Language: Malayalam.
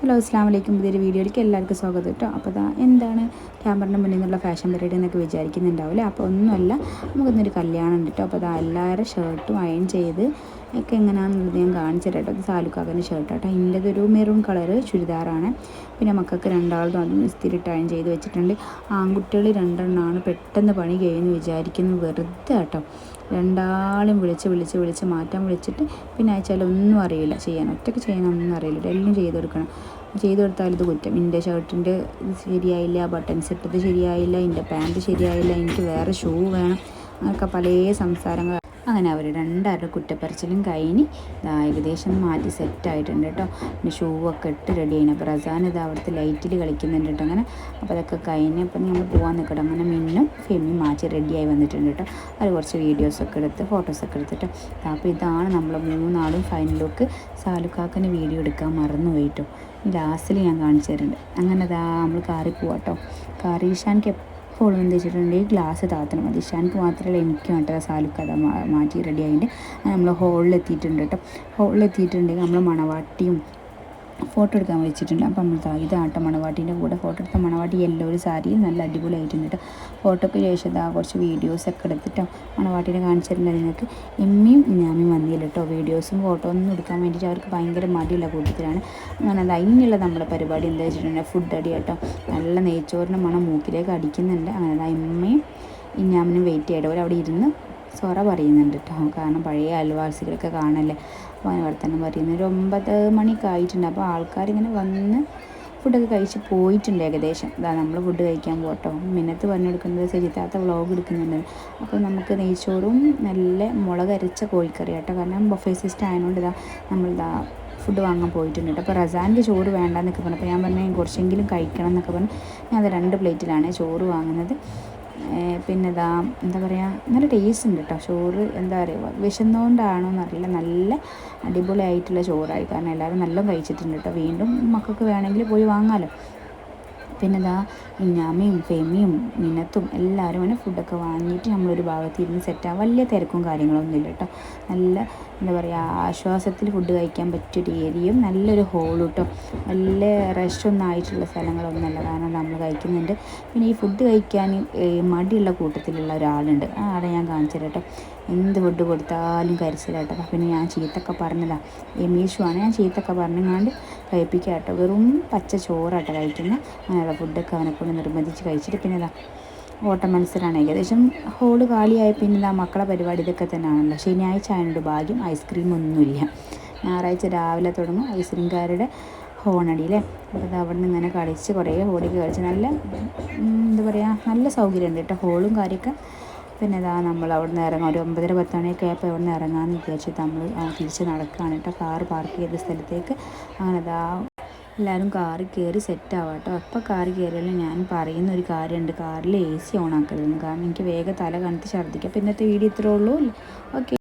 ഹലോ അസ്ലാം വലൈക്കും പുതിയൊരു വീഡിയോയിലേക്ക് എല്ലാവർക്കും സ്വാഗതം കേട്ടോ. അപ്പോൾ അതാ എന്താണ് ക്യാമറിന്റെ മുന്നിൽ നിന്നുള്ള ഫാഷൻ പരിപാടി എന്നൊക്കെ വിചാരിക്കുന്നുണ്ടാവില്ലേ? അപ്പോൾ ഒന്നുമല്ല നമുക്കിന്നൊരു കല്യാണം ഉണ്ട് കേട്ടോ. അപ്പോൾ അതാ എല്ലാവരും ഷർട്ടും അയൺ ചെയ്ത് ഒക്കെ എങ്ങനെയാണെന്നുള്ളത് ഞാൻ കാണിച്ചു കേട്ടോ. സാലുക്കാക്കന്റെ ഷർട്ട് കേട്ടോ. ഒരു മെറൂൺ കളർ ചുരിദാറാണ്. പിന്നെ മക്കൾക്ക് രണ്ടാളും അതും ഇസ്തിരിട്ട് അയൺ ചെയ്ത് വെച്ചിട്ടുണ്ട്. ആൺകുട്ടികൾ രണ്ടെണ്ണമാണ് പെട്ടെന്ന് പണി കഴിയുമെന്ന് വിചാരിക്കുന്നത് വെറുതെ കേട്ടോ. രണ്ടാളും വിളിച്ച് വിളിച്ച് വിളിച്ച് മാറ്റാൻ വിളിച്ചിട്ട് പിന്നെ അയച്ചാൽ ഒന്നും അറിയില്ല. ചെയ്യാൻ ഒറ്റയ്ക്ക് ചെയ്യാനൊന്നും അറിയില്ല. എല്ലാം ചെയ്ത് കൊടുക്കണം. ചെയ്ത് കൊടുത്താൽ ഇത് കുറ്റം. എന്റെ ഷർട്ടിന്റെ ശരിയായില്ല ബട്ടൺസ് ഇട്ടത് ശരിയായില്ല എന്റെ പാന്റ് ശരിയായില്ല എനിക്ക് വേറെ ഷൂ വേണം. അങ്ങനെയൊക്കെ പല സംസാരങ്ങൾ അങ്ങനെ അവർ രണ്ടാരുടെ കുറ്റപ്പറിച്ചിലും കഴിഞ്ഞ് ഏകദേശം മാറ്റി സെറ്റായിട്ടുണ്ട് കേട്ടോ. പിന്നെ ഷൂ ഒക്കെ ഇട്ട് റെഡി ആയിന്. അപ്പോൾ റസാൻ ഇത് അവിടുത്തെ ലൈറ്റിൽ കളിക്കുന്നുണ്ട് കേട്ടോ അങ്ങനെ. അപ്പോൾ അതൊക്കെ കഴിഞ്ഞ് അപ്പോൾ നമ്മൾ പോകാൻ നിൽക്കട്ടെ അങ്ങനെ മിന്നും ഫെമി മാറ്റി റെഡിയായി വന്നിട്ടുണ്ട് കേട്ടോ. അത് കുറച്ച് വീഡിയോസൊക്കെ എടുത്ത് ഫോട്ടോസൊക്കെ എടുത്തിട്ട്. അപ്പോൾ ഇതാണ് നമ്മൾ മൂന്നാളും ഫൈനലൊക്കെ സാലുക്കാക്കന് വീഡിയോ എടുക്കാൻ മറന്നു പോയിട്ടോ ലാസ്റ്റിൽ ഞാൻ കാണിച്ചു തരുന്നുണ്ട് അങ്ങനെ അതാ നമ്മൾ കാറി പോവാട്ടോ കാറി ഈശാനിക്ക് എപ്പോഴും എന്ത് വെച്ചിട്ടുണ്ടെങ്കിൽ ഗ്ലാസ് താത്തണം മതി. ഇഷാനിക്ക് മാത്രമല്ല എനിക്ക് വേണ്ട സാലുക്ക് അത് മാറ്റി റെഡി ആയിട്ട് നമ്മൾ ഹോളിൽ എത്തിയിട്ടുണ്ട് കേട്ടോ. ഹോളിൽ എത്തിയിട്ടുണ്ടെങ്കിൽ നമ്മൾ മണവാട്ടിയും ഫോട്ടോ എടുക്കാൻ വെച്ചിട്ടുണ്ട് അപ്പം നമ്മൾ ഇതാട്ട മണവാട്ടീന്റെ കൂടെ ഫോട്ടോ എടുത്ത മണവാട്ടി യെല്ലോ ഒരു സാരി നല്ല അടിപൊളിയായിട്ടുണ്ട് കേട്ടോ. ഫോട്ടോയ്ക്ക് ശേഷം ഇതാ കുറച്ച് വീഡിയോസൊക്കെ എടുത്തിട്ടോ മണവാട്ടീനെ കാണിച്ചിട്ടുണ്ട് നിങ്ങൾക്ക്. എമ്മിയും ഞാമിയും വന്നില്ല കേട്ടോ. വീഡിയോസും ഫോട്ടോ ഒന്നും എടുക്കാൻ വേണ്ടിയിട്ട് അവർക്ക് ഭയങ്കര മടിയുള്ള കൂട്ടത്തിലാണ്. അങ്ങനെ അത് അതിനുള്ള നമ്മുടെ പരിപാടി എന്താ വെച്ചിട്ടുണ്ടെങ്കിൽ ഫുഡ് അടി കേട്ടോ. നല്ല നെയ്ച്ചോറിന്റെ മണം മൂക്കിലേക്ക് അടിക്കുന്നുണ്ട്. അങ്ങനെ എമ്മയും ഇഞ്ഞാമിനും വെയിറ്റ് ചെയ്യട്ടെ. അവിടെ ഇരുന്ന് സൊറ പറയുന്നുണ്ട് കേട്ടോ. കാരണം പഴയ അയൽവാസികളൊക്കെ കാണല്ലേ. അപ്പോൾ വർത്തമാനം പറയുന്നത് ഒരു ഒമ്പത് മണിയൊക്കെ ആയിട്ടുണ്ട് അപ്പോൾ ആൾക്കാരിങ്ങനെ വന്ന് ഫുഡൊക്കെ കഴിച്ച് പോയിട്ടുണ്ട് ഏകദേശം. ഇതാ നമ്മൾ ഫുഡ് കഴിക്കാൻ പോട്ടോ മിനത്ത് പറഞ്ഞു കൊടുക്കുന്നത് സജിത്താത്ത വ്ളോഗ് എടുക്കുന്നുണ്ട്. അപ്പോൾ നമുക്ക് നെയ്ച്ചോറും നല്ല മുളക് അരച്ച കോഴിക്കറി കേട്ടോ. കാരണം ബൊഫേ സിസ്റ്റം ആയതുകൊണ്ട് ഇതാ നമ്മളിതാ ഫുഡ് വാങ്ങാൻ പോയിട്ടുണ്ട് അപ്പോൾ റസാന്റെ ചോറ് വേണ്ടെന്നൊക്കെ പറഞ്ഞു. അപ്പോൾ ഞാൻ പറഞ്ഞു കുറച്ചെങ്കിലും കഴിക്കണം എന്നൊക്കെ പറഞ്ഞു. ഞാൻ അത് രണ്ട് പ്ലേറ്റിലാണ് ചോറ് വാങ്ങുന്നത്. പിന്നെ ഇതാ എന്താ പറയുക നല്ല ടേസ്റ്റ് ഉണ്ട് കേട്ടോ ചോറ് എന്താ പറയുക വിശന്നുകൊണ്ടാണോ എന്നറിയില്ല നല്ല അടിപൊളിയായിട്ടുള്ള ചോറായി. കാരണം എല്ലാവരും നല്ല കഴിച്ചിട്ടുണ്ട് കേട്ടോ വീണ്ടും മക്കൾക്ക് വേണമെങ്കിൽ പോയി വാങ്ങാമല്ലോ പിന്നെ ഇതാ ഇഞ്ഞാമയും ഫെമിയും മിനത്തും എല്ലാവരും അങ്ങനെ ഫുഡൊക്കെ വാങ്ങിയിട്ട് നമ്മളൊരു ഭാഗത്ത് ഇരുന്ന് സെറ്റാകും വലിയ തിരക്കും കാര്യങ്ങളൊന്നും ഇല്ല കേട്ടോ നല്ല എന്താ പറയുക ആശ്വാസത്തിൽ ഫുഡ് കഴിക്കാൻ പറ്റിയൊരു ഏരിയയും നല്ലൊരു ഹോളും കേട്ടോ നല്ല റഷൊന്നും ആയിട്ടുള്ള സ്ഥലങ്ങളൊന്നുമല്ല കാരണം നമ്മൾ കഴിക്കുന്നുണ്ട്. പിന്നെ ഈ ഫുഡ് കഴിക്കാൻ മടിയുള്ള കൂട്ടത്തിലുള്ള ഒരാളുണ്ട്. ആ ആളെ ഞാൻ കാണിച്ചു തരാം കേട്ടോ എന്ത് ഫുഡ് കൊടുത്താലും കരിച്ചിലാട്ടോ. പിന്നെ ഞാൻ ചീത്തൊക്കെ പറഞ്ഞതാണ് ആണ് ഞാൻ ചീത്തൊക്കെ പറഞ്ഞങ്ങാണ്ട് കഴിപ്പിക്കുക കേട്ടോ വെറും പച്ച ചോറാട്ടോ കഴിക്കുന്നത് അങ്ങനെയുള്ള ഫുഡൊക്കെ അവനെ കൊണ്ട് നിർബന്ധിച്ച് കഴിച്ചിട്ട് പിന്നെ ഇതാ ഓട്ട മത്സരമാണ് ഏകദേശം ഹോൾ കാലിയായ പിന്നെ ഇതാ മക്കളെ പരിപാടി ഇതൊക്കെ തന്നെയാണല്ലോ ശനിയാഴ്ച ആയതുകൊണ്ട് ഭാഗ്യം ഐസ്ക്രീം ഒന്നുമില്ല. ഞായറാഴ്ച രാവിലെ തുടങ്ങും ഐസ്ക്രീംകാരുടെ ഹോണടിയിലെ അപ്പോൾ അവിടെ നിന്ന് ഇങ്ങനെ കളിച്ച് കുറേ ഹോളിക്ക് കളിച്ച് നല്ല എന്താ പറയുക നല്ല സൗകര്യമുണ്ട് കേട്ടോ. ഹോളും കാര്യമൊക്കെ പിന്നെ ഇതാ നമ്മൾ അവിടെ നിന്ന് ഇറങ്ങാം. ഒരു ഒമ്പതര പത്ത് മണിയൊക്കെ ആയപ്പോൾ അവിടെ നിന്ന് ഇറങ്ങാമെന്ന് വിചാരിച്ചിട്ട് നമ്മൾ തിരിച്ച് നടക്കുകയാണ് കേട്ടോ. കാറ് പാർക്ക് ചെയ്ത സ്ഥലത്തേക്ക്. അങ്ങനെ ഇതാ എല്ലാവരും കാറിൽ കയറി സെറ്റ് ആവാം കേട്ടോ. എപ്പോൾ കാറിൽ കയറിയാലും ഞാൻ പറയുന്ന ഒരു കാര്യമുണ്ട്. കാറിൽ എ സി ഓൺ ആക്കരുതെന്ന്. കാരണം എനിക്ക് വേഗം തല കണത്ത് ഛർദ്ദിക്കാം. അപ്പോൾ ഇന്നത്തെ വീഡിയോ ഇത്രേ ഉള്ളൂ. ഓക്കെ.